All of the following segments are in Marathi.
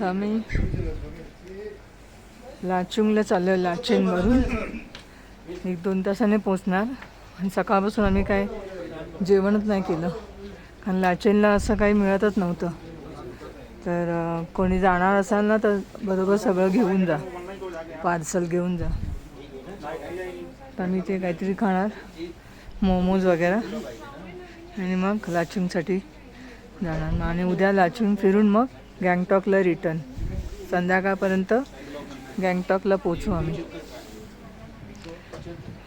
आम्ही लाचुंगला चाललो लाचेनवरून एक दोन तासाने पोचणार आणि सकाळपासून आम्ही काय जेवणच नाही केलं. कारण लाचेनला असं काही मिळतच नव्हतं. तर कोणी जाणार असाल ना तर बरोबर सगळं घेऊन जा. पार्सल घेऊन जा. तर आम्ही ते काहीतरी खाणार. मोमोज वगैरे. आणि मग लाचिंगसाठी जाणार. मग आणि उद्या लाचिंग फिरून मग गँगटॉकला रिटर्न. संध्याकाळपर्यंत गँगटॉकला पोचू आम्ही.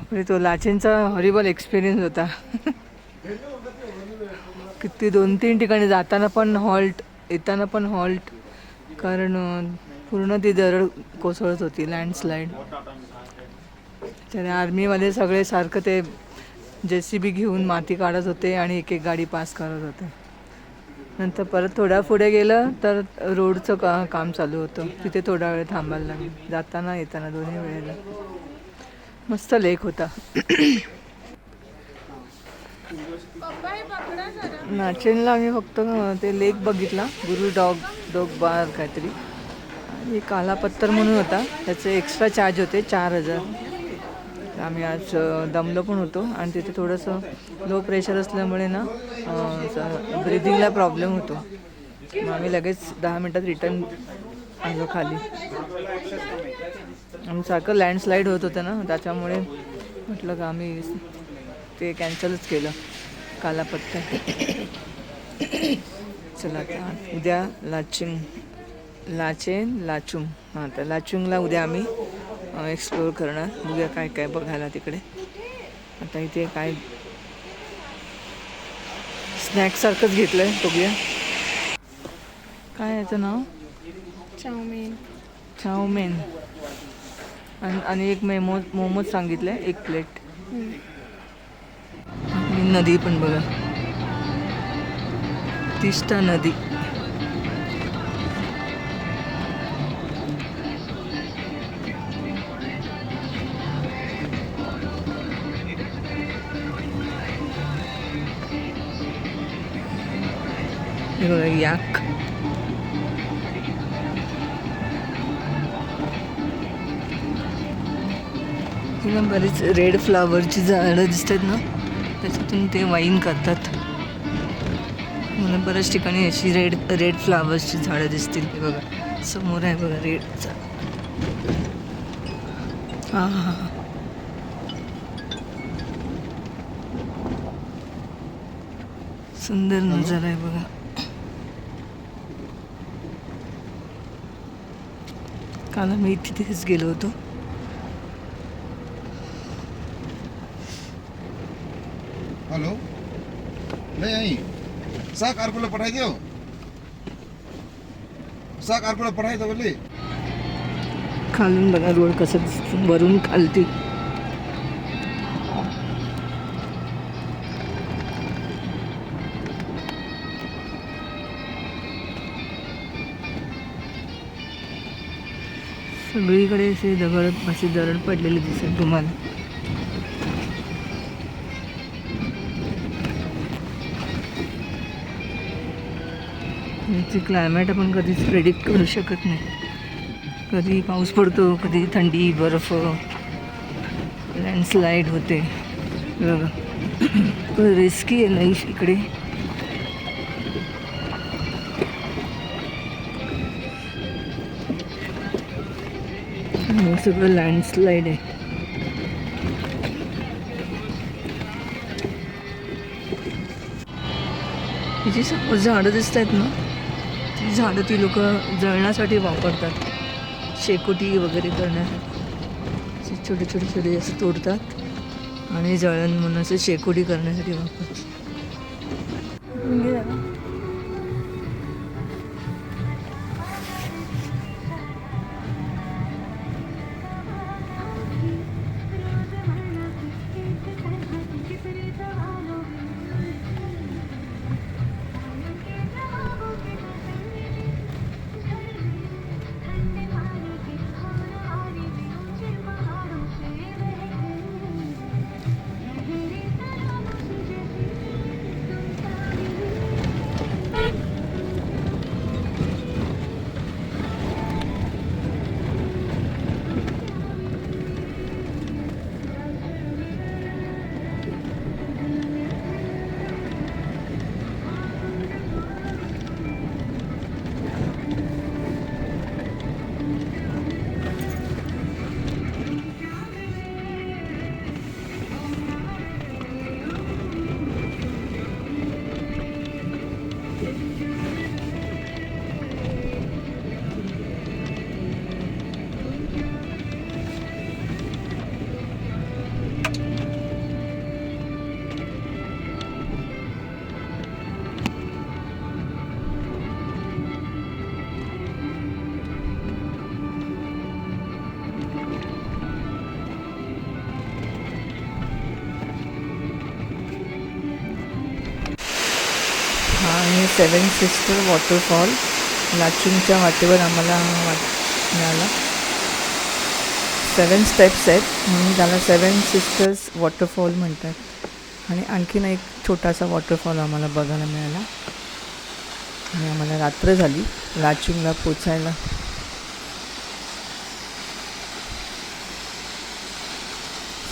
म्हणजे तो लाचेनचा हॉरिबल एक्सपिरियन्स होता. किती दोन तीन ठिकाणी जाताना पण हॉल्ट येताना पण हॉल्ट कारण पूर्ण ती दरड कोसळत होती लँडस्लाईड त्याने आर्मीवाले सगळे सारखं ते जे सी बी घेऊन माती काढत होते आणि एक एक गाडी पास करत होते. नंतर परत थोड्या पुढे गेलं तर रोडचं का काम चालू होतं. तिथे थोडा वेळ थांबायला लागेल. जाताना येताना दोन्ही वेळेला. मस्त लेक होता. नाचेनला आम्ही फक्त ते लेक बघितला. गुरु डॉग डॉग बार काहीतरी. आणि काला पत्तर म्हणून होता. त्याचे एक्स्ट्रा चार्ज होते चार हजार. आम्ही आज दमलो पण होतो आणि तिथे थोडंसं लो प्रेशर असल्यामुळे ना ब्रिदिंगला प्रॉब्लेम होतो. मग आम्ही लगेच दहा मिनटात रिटर्न आलो खाली. आणि सारखं लँडस्लाईड होत होतं ना त्याच्यामुळे म्हटलं का आम्ही ते कॅन्सलच केलं कालापत्ता. चला आता उद्या लाचिंग लाचेन लाचुंग. हां तर लाचुंगला उद्या आम्ही एक्सप्लोअर करणार बघूया काय काय बघायला तिकडे. आता इथे काय स्नॅक्ससारखंच घेतलं आहे बघूया. काय याचं नाव? चाऊमिन. चाऊमेन. आणि एक मेमो मोमोज सांगितलं आहे एक प्लेट. नदी पण बघा. तिष्ठा नदी. हे बघा याक तिला बरीच रेड फ्लावरची झाडं दिसतात ना? त्याच्यातून ते वाईन करतात. मला बऱ्याच ठिकाणी अशी रेड रेड फ्लावर्सची झाडं दिसतील. ते बघा समोर आहे बघा रेडचा हा हा हां. सुंदर नजारा आहे बघा. काल आम्ही तिथेच गेलो होतो. हेलो? नहीं आई. सा कार को पढ़ाई दियो सा कार को पढ़ाई दो बोली खालून बघा रोड कसं दिसतं. वरून खालती. सगळीकडे असे दगड असे दरड पडलेले दिसेल तुम्हाला. याची क्लायमेट आपण कधीच प्रेडिक्ट करू शकत नाही. कधी पाऊस पडतो कधी थंडी बर्फ लँडस्लाईड होते. बघा. रिस्की आहे लाईफ इकडे. सगळं लँडस्लाईड आहे. तिची जी समोर झाडं दिसत आहेत ना? ती झाडं ती लोक जळण्यासाठी वापरतात. शेकोटी वगैरे करण्यासाठी. छोटे छोटे छोटे असे तोडतात आणि जळण म्हणून असे शेकोटी करण्यासाठी वापरतात. आणि सेवन सिस्टर वॉटरफॉल लाचिंगच्या वाटेवर आम्हाला वाट मिळाला. सेवन स्टेप्स आहेत म्हणून त्याला सेवन सिस्टर्स वॉटरफॉल म्हणतात. आणि आणखीन एक छोटासा वॉटरफॉल आम्हाला बघायला मिळाला. आणि आम्हाला रात्र झाली लाचिंगला पोचायला.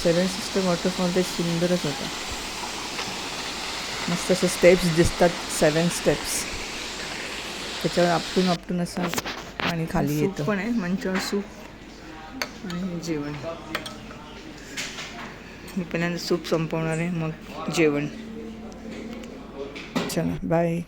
सेवन सिस्टर वॉटरफॉल ते सुंदरच होतं. मस्त असे स्टेप्स दिसतात सेवन स्टेप्स त्याच्यावर आपटून आपटून असं पाणी खाली येतं. पण आहे मंचावर सूप आणि जेवण. मी पहिल्यांदा सूप संपवणार आहे मग जेवण. चला बाय